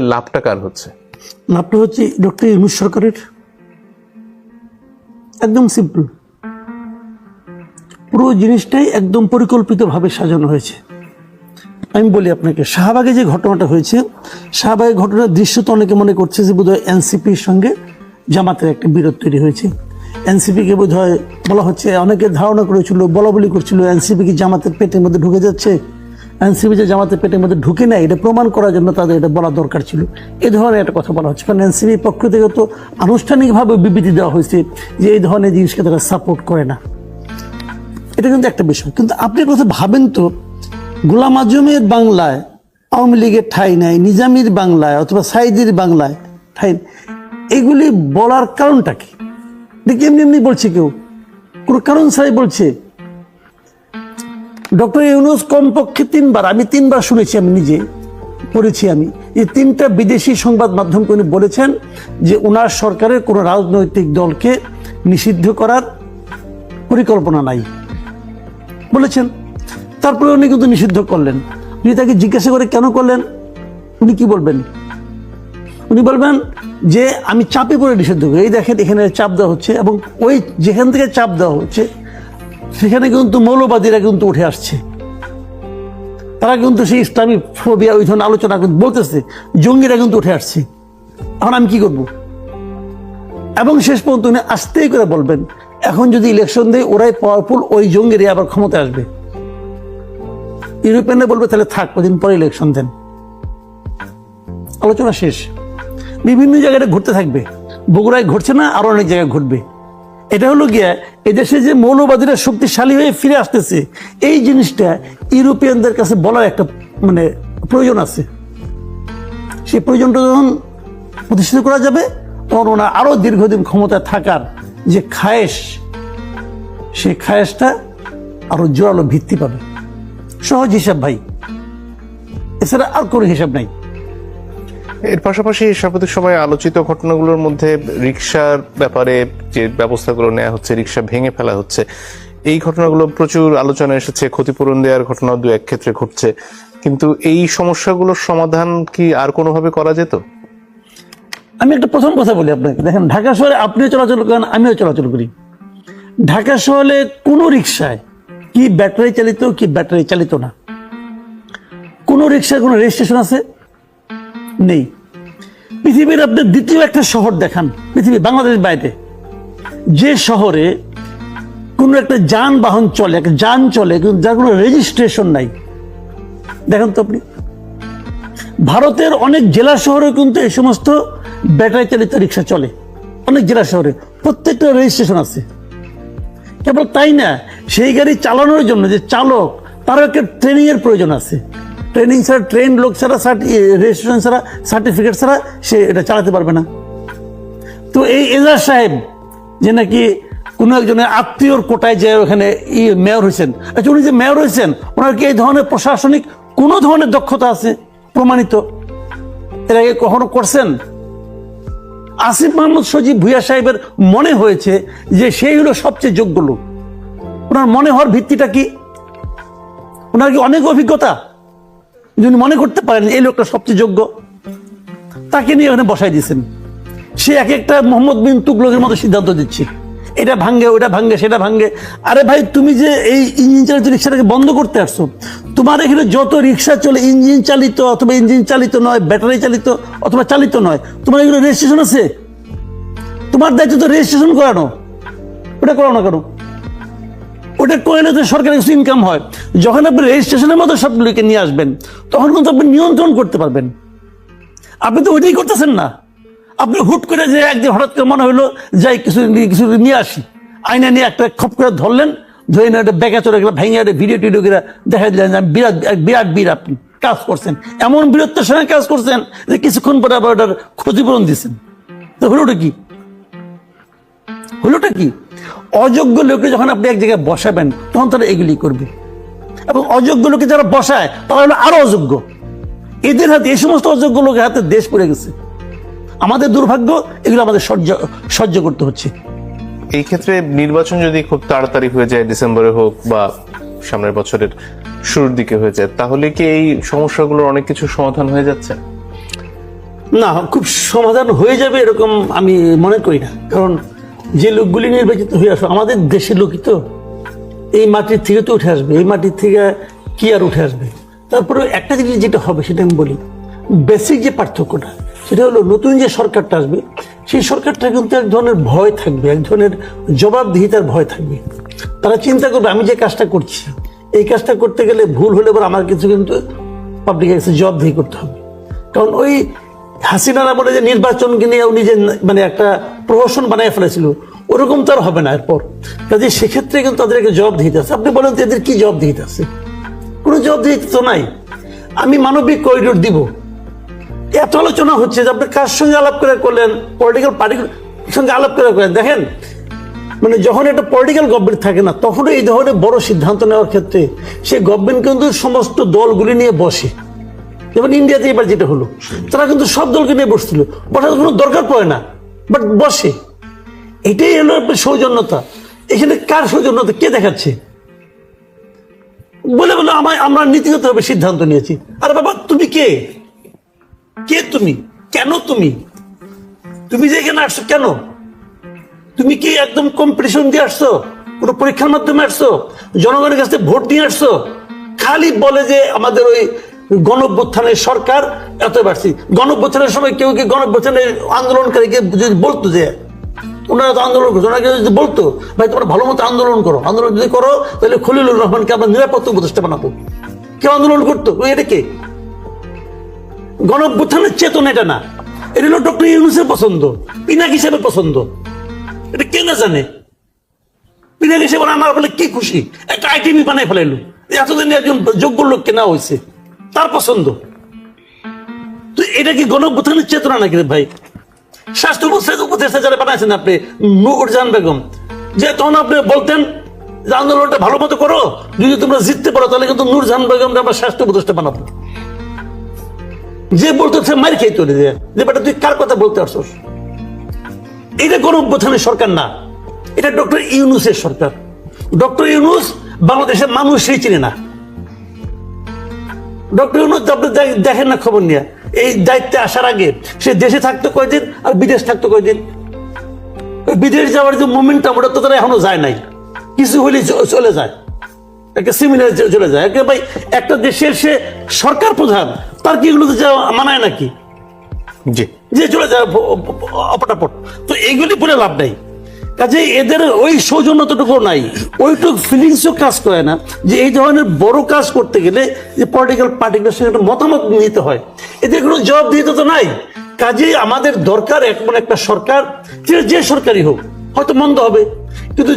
লাভটা কার হচ্ছে? লাভটা হচ্ছে ডক্টর ইউনুস সরকারের। একদম সিম্পল পুরো জিনিসটাই একদম পরিকল্পিতভাবে সাজানো হয়েছে। আমি বলি আপনাকে, শাহবাগে যে ঘটনাটা হয়েছে, শাহবাগের ঘটনার দৃশ্য তো অনেকে মনে করছে যে বোধহয় এনসিপির সঙ্গে জামাতের একটা বিরোধ তৈরি হয়েছে। এনসিপিকে বোধ বলা হচ্ছে, অনেকে ধারণা করেছিল বলা বলি করছিল, এনসিপি কি জামাতের পেটের মধ্যে ঢুকে যাচ্ছে? এনসিপি যে জামাতের পেটের মধ্যে ঢুকে নেয়, এটা প্রমাণ করার জন্য তাদের এটা বলা দরকার ছিল। এ ধরনের একটা কথা বলা হচ্ছে। কারণ এনসিপি পক্ষ থেকে তো আনুষ্ঠানিকভাবে বিবৃতি দেওয়া হয়েছে যে এই ধরনের জিনিসকে তারা সাপোর্ট করে না। এটা কিন্তু একটা বিষয়। কিন্তু আপনি কথা ভাবেন তো, গোলাম আজমের বাংলায়, আওয়ামী লীগের ঠাই নাই, নিজামির বাংলায় অথবা সাইদির বাংলায় ঠাই এগুলি বলার কারণটা কি এমনি এমনি বলছে কেউ? কোনো কারণ ছাড়াই বলছে? ডক্টর ইউনুস কমপক্ষে তিনবার, আমি তিনবার শুনেছি আমি নিজে, পড়েছি আমি। এই তিনটা বিদেশি সংবাদ মাধ্যমকে উনি বলেছেন যে ওনার সরকারের কোনো রাজনৈতিক দলকে নিষিদ্ধ করার পরিকল্পনা নাই। বলেছেন। তারপরে উনি কিন্তু নিষিদ্ধ করলেন। উনি তাকে জিজ্ঞাসা করে কেন করলেন? উনি কি বলবেন? উনি বলবেন যে, আমি চাপে পড়ে নিষিদ্ধ করি। এই দেখেন, এখানে চাপ দেওয়া হচ্ছে এবং ওই যেখান থেকে চাপ দেওয়া হচ্ছে সেখানে কিন্তু মৌলবাদীরা কিন্তু উঠে আসছে। তারা কিন্তু সেই ইসলামী ফোবিয়া, ওই ধরনের আলোচনা কিন্তু বলতেছে, জঙ্গিরা কিন্তু উঠে আসছে। এখন আমি কি করব? এবং শেষ পর্যন্ত উনি আস্তেই করে বলবেন, এখন যদি ইলেকশন দেয়, ওরাই পাওয়ারফুল ওই জঙ্গিরা আবার ক্ষমতা আসবে। ইউরোপিয়ানরা বলবে, তাহলে থাক কদিন পরে ইলেকশন দেন। আলোচনা শেষ। বিভিন্ন জায়গায় ঘুরতে থাকবে। বগুড়ায় ঘুরছে না, আরও অনেক জায়গায় ঘুরবে এটা হলো গিয়া এদেশে যে মৌলবাদীরা শক্তিশালী হয়ে ফিরে আসতেছে, এই জিনিসটা ইউরোপিয়ানদের কাছে বলার একটা মানে প্রয়োজন আছে। সেই প্রয়োজনটা যখন প্রতিষ্ঠিত করা যাবে, তখন ওনার আরও দীর্ঘদিন ক্ষমতায় থাকার যে খায়েশ, সেই খায়েশটা আরও জোরালো ভিত্তি পাবে। সহজ হিসাব ভাই। এছাড়া আর কোনো হিসাব নাই। এর পাশাপাশি সাম্প্রতিক সময়ে আলোচিত ঘটনাগুলোর মধ্যে রিক্সার ব্যাপারে যে ব্যবস্থাগুলো নেওয়া হচ্ছে রিক্সা ভেঙে ফেলা হচ্ছে, এই ঘটনাগুলো প্রচুর আলোচনা এসেছে। ক্ষতিপূরণ দেওয়ার ঘটনা দু এক ক্ষেত্রে ঘটছে। কিন্তু এই সমস্যাগুলোর সমাধান কি আর কোনোভাবে করা যেত? আমি একটা প্রথম কথা বলি আপনাকে। দেখেন, ঢাকা শহরে আপনিও চলাচল করেন, আমিও চলাচল করি। ঢাকা শহরে কোনো রিক্সায় কি ব্যাটারি চালিত, কি ব্যাটারি চালিত না। কোনো রিক্সার কোনো রেজিস্ট্রেশন আছে? নেই। পৃথিবীর আপনি দ্বিতীয় একটা শহর দেখান, পৃথিবী, বাংলাদেশের বাইরে। যে শহরে কোনো একটা যানবাহন চলে, একটা যান চলে, কিন্তু যার কোনো রেজিস্ট্রেশন নাই। দেখেন তো আপনি। ভারতের অনেক জেলা শহরে কিন্তু এই সমস্ত ব্যাটারি চালিত রিক্সা চলে। অনেক জেলা শহরে প্রত্যেকটা রেজিস্ট্রেশন আছে। কেবল তাই না, সেই গাড়ি চালানোর জন্য যে চালক, তারও একটা ট্রেনিং এর প্রয়োজন আছে। ট্রেনিং ছাড়া ট্রেন লোক ছাড়া রেজিস্ট্রেশন ছাড়া সার্টিফিকেট ছাড়া সে এটা চালাতে পারবে না। তো এই এজাজ সাহেব, যে নাকি কোনো একজনের আত্মীয়র কোটায় যে ওখানে ই মেয়র হয়েছেন আচ্ছা উনি যে মেয়র হয়েছেন, ওনার কি এই ধরনের প্রশাসনিক কোনো ধরনের দক্ষতা আছে, প্রমাণিত? এর আগে কখনো করছেন? আসিফ মাহমুদ সজীব ভুইয়া সাহেবের মনে হয়েছে যে সেই হলো সবচেয়ে যোগ্য লোক। ওনার মনে হওয়ার ভিত্তিটা কি? ওনার কি অনেক অভিজ্ঞতা? যিনি মনে করতে পারেন এই লোকটা সবচেয়ে যোগ্য, তাকে নিয়ে ওখানে বসাই দিয়েছেন। সে এক একটা মোহাম্মদ বিন তুগলকের মতো সিদ্ধান্ত দিচ্ছে। এটা ভাঙ্গে, ওটা ভাঙ্গে, সেটা ভাঙ্গে। আরে ভাই, তুমি যে এই ইঞ্জিন চালিত রিক্সাটাকে বন্ধ করতে আসছো, তোমার এখানে যত রিক্সা চলে, ইঞ্জিন চালিত অথবা ইঞ্জিন চালিত নয়, ব্যাটারি চালিত অথবা চালিত নয়, তোমার এগুলো রেজিস্ট্রেশন আছে? তোমার দায়িত্ব তো রেজিস্ট্রেশন করানো। ওটা করো না কেন? ওটা করলে তো সরকারের কিছু ইনকাম হয়। যখন আপনি রেজিস্ট্রেশনের মতো সবগুলোকে নিয়ে আসবেন, তখন কিন্তু আপনি নিয়ন্ত্রণ করতে পারবেন। আপনি তো ওইটাই করতেছেন না। আপনি হুট করে যে একদিন হঠাৎ করে মনে হলো, যাই, কিছু কিছু নিয়ে আসি। আইনা নিয়ে একটা খপ করে ধরলেন, ধরে নিয়ে একটা ব্যাগে চলে গেলে, ভেঙে একটা ভিডিও টিডিও করে দেখা দিলেন বিরাট বিরাট বীর আপনি, কাজ করছেন। এমন বীরত্বের সঙ্গে কাজ করছেন যে কিছুক্ষণ পরে আবার ওটার ক্ষতিপূরণ দিচ্ছেন। তো হলোটা কি? হলোটা কি? অযোগ্য লোকে যখন আপনি এক জায়গায় বসাবেন, তখন তারা এগুলি করবে। এবং অযোগ্য লোকে যারা বসায় তারা হলো আরও অযোগ্য। এদের হাতে এই সমস্ত অযোগ্য লোকের হাতে দেশ পড়ে গেছে। আমাদের দুর্ভাগ্য এগুলো আমাদের সহ্য সহ্য করতে হচ্ছে। এই ক্ষেত্রে নির্বাচন যদি খুব তাড়াতাড়ি হয়ে যায় ডিসেম্বরে হোক বা সামনের বছরের শুরুর দিকে হয়ে যায় তাহলে কি এই সমস্যাগুলোর অনেক কিছু সমাধান হয়ে যাচ্ছে? না খুব সমাধান হয়ে যাবে এরকম আমি মনে করি না। কারণ যে লোকগুলি নির্বাচিত হয়ে আসো আমাদের দেশের লোকই তো। এই মাটির থেকে তো উঠে আসবে, এই মাটির থেকে কি আর উঠে আসবে? তারপরে একটা জিনিস যেটা হবে, সেটা আমি বলি। বেসিক যে পার্থক্যটা, সেটা হলো নতুন যে সরকারটা আসবে, সেই সরকারটা কিন্তু এক ধরনের ভয় থাকবে, এক ধরনের জবাবদিহিতার ভয় থাকবে। তারা চিন্তা করবে, আমি যে কাজটা করছি, এই কাজটা করতে গেলে ভুল হলে পর আমার কিছু কিন্তু পাবলিকের কাছে জবাবদিহি করতে হবে। কারণ ওই হাসিনারা বলে যে নির্বাচনকে নিয়ে উনি যে মানে একটা প্রহসন বানিয়ে ফেলেছিল ওরকম তো আর হবে না এরপর। কাজে সেক্ষেত্রে কিন্তু তাদেরকে জবাব দিতে আছে। আপনি বলেন এদের কি জবাব দিতে আছে? কোনো জবাব দিতে তো নাই। আমি মানবিক করিডোর দিব। এত আলোচনা হচ্ছে যে আপনি কার সঙ্গে আলাপ করে করলেন? পলিটিক্যাল পার্টির সঙ্গে আলাপ করে করেন দেখেন মানে যখন একটা পলিটিক্যাল গভর্নমেন্ট থাকে না তখন এই ধরনের বড় সিদ্ধান্ত নেওয়ার ক্ষেত্রে সেই গভর্নমেন্ট কিন্তু সমস্ত দলগুলি নিয়ে বসে। যেমন ইন্ডিয়াতে এবার যেটা হলো, তারা কিন্তু সব দলকে নিয়ে বসছিল। বসার কোনো দরকার পড়ে না বাট বসে। এটাই হলো আপনার সৌজন্যতা। এখানে কার সৌজন্যতা? কে দেখাচ্ছে? বলে বলে আমায় আমরা নীতিগতভাবে সিদ্ধান্ত নিয়েছি। আরে বাবা, তুমি কে? কে তুমি? কেন তুমি? তুমি যে এখানে আসছো কেন? তুমি কি একদম কম্পিটিশন দিয়ে আসছো? কোনো পরীক্ষার মাধ্যমে আসছো? জনগণের কাছে ভোট দিয়ে আসছো? খালি বলে যে আমাদের ওই গণভ্যুত্থানের সরকার, এত বাড়ছি। গণভ্যুত্থানের সময় কেউ কি গণভ্যুত্থানের আন্দোলনকারীকে যদি বলতো যে ওনারা তো আন্দোলন করছে, ওনাকে যদি বলতো, ভাই, তোমরা ভালো মতো আন্দোলন করো, আন্দোলন যদি করো, তাহলে খলিলুর রহমানকে আমরা নিরাপত্তা উপদেষ্টা বানাবো। কেউ আন্দোলন করতো, ওই এটা কে? গণভ্যুত্থানের চেতনা এটা না। এটা হলো ডক্টর ইউনুসের পছন্দ, পিনাক হিসেবে পছন্দ। এটা কে না জানে? পিনাক হিসেবে আমার বলে কি খুশি? একটা আইটিভি বানাই ফেলাইলো এতদিন একজন যোগ্য লোক কেনা হয়েছে, তার পছন্দ। তো এটা কি গণভ্যুত্থানের চেতনা নাকি ভাই? স্বাস্থ্য উপদেষ্টা যারা বানাইছেন আপনি বেগম, যে তখন আপনি বলতেন আন্দোলনটা ভালো মতো করো, যদি তোমরা জিততে পারো, তাহলে কিন্তু আমরা স্বাস্থ্য উপদেষ্টা বানাবো। যে বলতো সে মার খেয়ে চলে যে তুই কার কথা বলতে আসছিস? এটা কোন অভ্যুত্থানের সরকার না। এটা ডক্টর ইউনুসের সরকার। ডক্টর ইউনুস বাংলাদেশের মানুষই চিনে না। ডক্টর ইউনুস আপনি দেখেন না খবর নিয়ে। এই দায়িত্বে আসার আগে সে দেশে থাকতো কয়দিন আর বিদেশ থাকতো কয়দিন? ওই বিদেশ যাওয়ার যে মুভমেন্টটা ওটা তো তারা এখনও যায় নাই। কিছু হলে চলে যায়। একটা সেমিনার চলে যায়। একে ভাই একটা দেশের সে সরকার প্রধান তার কি এগুলো তো যাওয়া মানায় নাকি? জি। যে চলে যায় অপটাপট। তো এইগুলি বলে লাভ নাই। কাজে এদের ওই সৌজন্যতটুকু নাই। ওইটুকু ফিলিংসও কাজ করে না যে এই ধরনের বড় কাজ করতে গেলে যে পলিটিক্যাল পার্টিগুলোর সঙ্গে একটা মতামত নিতে হয়। এদের কোনো জবাব দিতে তো নাই। কাজেই আমাদের দরকার এমন একটা সরকার, যে সরকারই হোক, হয়তো মন্দ হবে, কিন্তু